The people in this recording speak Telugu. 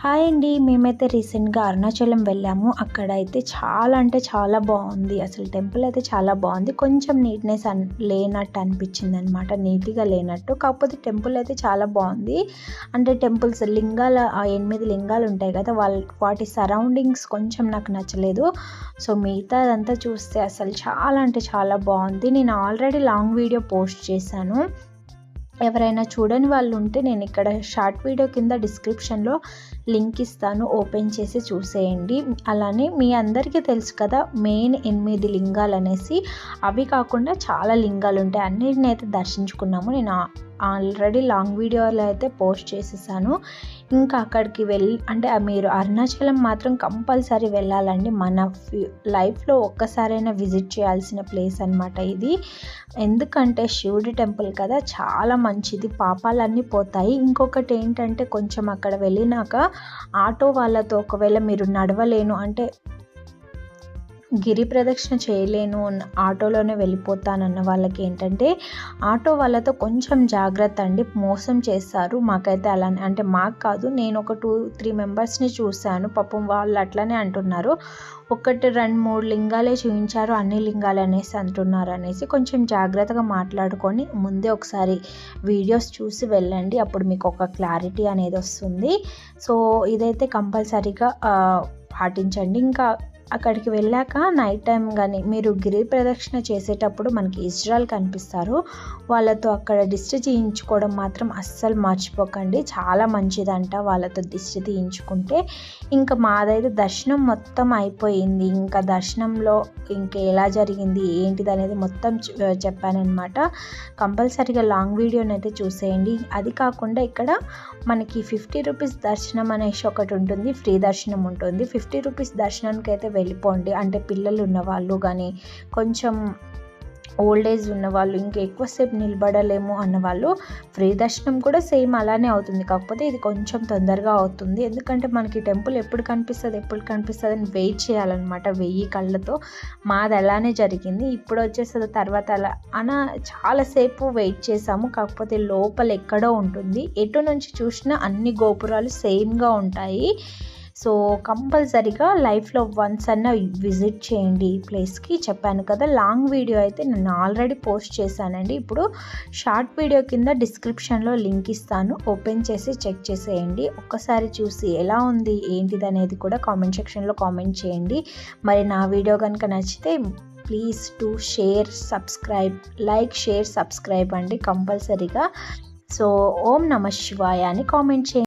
హాయ్ అండి మేమైతే రీసెంట్గా అరుణాచలం వెళ్ళాము. అక్కడ అయితే చాలా అంటే చాలా బాగుంది. అసలు టెంపుల్ అయితే చాలా బాగుంది. కొంచెం నీట్నెస్ అన్ లేనట్టు అనిపించింది అనమాట నీట్గా లేనట్టు. కాకపోతే టెంపుల్ అయితే చాలా బాగుంది. అంటే టెంపుల్స్ లింగాల ఎనిమిది లింగాలు ఉంటాయి కదా వాళ్ళ వాటి సరౌండింగ్స్ కొంచెం నాకు నచ్చలేదు. సో మిగతా అదంతా చూస్తే అసలు చాలా అంటే చాలా బాగుంది. నేను ఆల్రెడీ లాంగ్ వీడియో పోస్ట్ చేశాను. ఎవరైనా చూడని వాళ్ళు ఉంటే నేను ఇక్కడ షార్ట్ వీడియో కింద డిస్క్రిప్షన్లో లింక్ ఇస్తాను. ఓపెన్ చేసి చూసేయండి. అలానే మీ అందరికీ తెలుసు కదా మెయిన్ ఎనిమిది లింగాలు అనేసి అవి కాకుండా చాలా లింగాలు ఉంటాయి అన్నిటిని అయితే దర్శించుకున్నాము. నేను ఆల్రెడీ లాంగ్ వీడియోలో అయితే పోస్ట్ చేసేసాను. ఇంకా అక్కడికి వెళ్ళి అంటే మీరు అరుణాచలం మాత్రం కంపల్సరీ వెళ్ళాలండి. మన లైఫ్లో ఒక్కసారైనా విజిట్ చేయాల్సిన ప్లేస్ అనమాట ఇది. ఎందుకంటే శివుడి టెంపుల్ కదా చాలా మంచిది. పాపాలన్నీ పోతాయి. ఇంకొకటి ఏంటంటే కొంచెం అక్కడ వెళ్ళినాక ఆటో వాళ్ళతో ఒకవేళ మీరు నడవలేను అంటే గిరి ప్రదక్షిణ చేయలేను ఆటోలోనే వెళ్ళిపోతానన్న వాళ్ళకి ఏంటంటే ఆటో వాళ్ళతో కొంచెం జాగ్రత్త అండి. మోసం చేస్తారు. మాకైతే అలానే అంటే మాకు కాదు నేను ఒక టూ త్రీ మెంబర్స్ని చూశాను. పాపం వాళ్ళు అట్లనే అంటున్నారు. ఒకటి రెండు మూడు లింగాలే చూపించారు అన్ని లింగాలు అనేసి అంటున్నారు అనేసి కొంచెం జాగ్రత్తగా మాట్లాడుకొని ముందే ఒకసారి వీడియోస్ చూసి వెళ్ళండి. అప్పుడు మీకు ఒక క్లారిటీ అనేది వస్తుంది. సో ఇదైతే కంపల్సరీగా పాటించండి. ఇంకా అక్కడికి వెళ్ళాక నైట్ టైం కానీ మీరు గిరి ప్రదక్షిణ చేసేటప్పుడు మనకి ఇజ్రాయల్ కనిపిస్తారు. వాళ్ళతో అక్కడ దిష్టి తీయించుకోవడం మాత్రం అస్సలు మర్చిపోకండి. చాలా మంచిదంట వాళ్ళతో దిష్టి తీయించుకుంటే. ఇంకా మాదైతే దర్శనం మొత్తం అయిపోయింది. ఇంకా దర్శనంలో ఇంకా ఎలా జరిగింది ఏంటిది అనేది మొత్తం చెప్పానమాట కంపల్సరీగా లాంగ్ వీడియోని అయితే చూసేయండి. అది కాకుండా ఇక్కడ మనకి ఫిఫ్టీ రూపీస్ దర్శనం అనేసి ఒకటి ఉంటుంది. ఫ్రీ దర్శనం ఉంటుంది. ఫిఫ్టీ రూపీస్ దర్శనానికి అయితే వెళ్ళిపోండి. అంటే పిల్లలు ఉన్నవాళ్ళు కానీ కొంచెం ఓల్డ్ ఏజ్ ఉన్నవాళ్ళు ఇంకా ఎక్కువసేపు నిలబడలేము అన్నవాళ్ళు ఫ్రీ దర్శనం కూడా సేమ్ అలానే అవుతుంది. కాకపోతే ఇది కొంచెం తొందరగా అవుతుంది. ఎందుకంటే మనకి టెంపుల్ ఎప్పుడు కనిపిస్తుంది ఎప్పుడు కనిపిస్తుంది అని వెయిట్ చేయాలన్నమాట. వెయ్యి కళ్ళతో మాది అలానే జరిగింది. ఇప్పుడు వచ్చేస్తుంది తర్వాత అలా. అన చాలాసేపు వెయిట్ చేసాము కాకపోతే లోపల ఎక్కడో ఉంటుంది. ఎటు నుంచి చూసినా అన్ని గోపురాలు సేమ్గా ఉంటాయి. సో కంపల్సరీగా లైఫ్లో వన్స్ అన్న విజిట్ చేయండి ఈ ప్లేస్కి. చెప్పాను కదా లాంగ్ వీడియో అయితే నేను ఆల్రెడీ పోస్ట్ చేశానండి. ఇప్పుడు షార్ట్ వీడియో కింద డిస్క్రిప్షన్లో లింక్ ఇస్తాను. ఓపెన్ చేసి చెక్ చేసేయండి. ఒక్కసారి చూసి ఎలా ఉంది ఏంటిది అనేది కూడా కామెంట్ సెక్షన్లో కామెంట్ చేయండి. మరి నా వీడియో కనుక నచ్చితే please to share subscribe like share subscribe అండి కంపల్సరీగా. సో ఓం నమ శివాయ అని కామెంట్ చేయండి.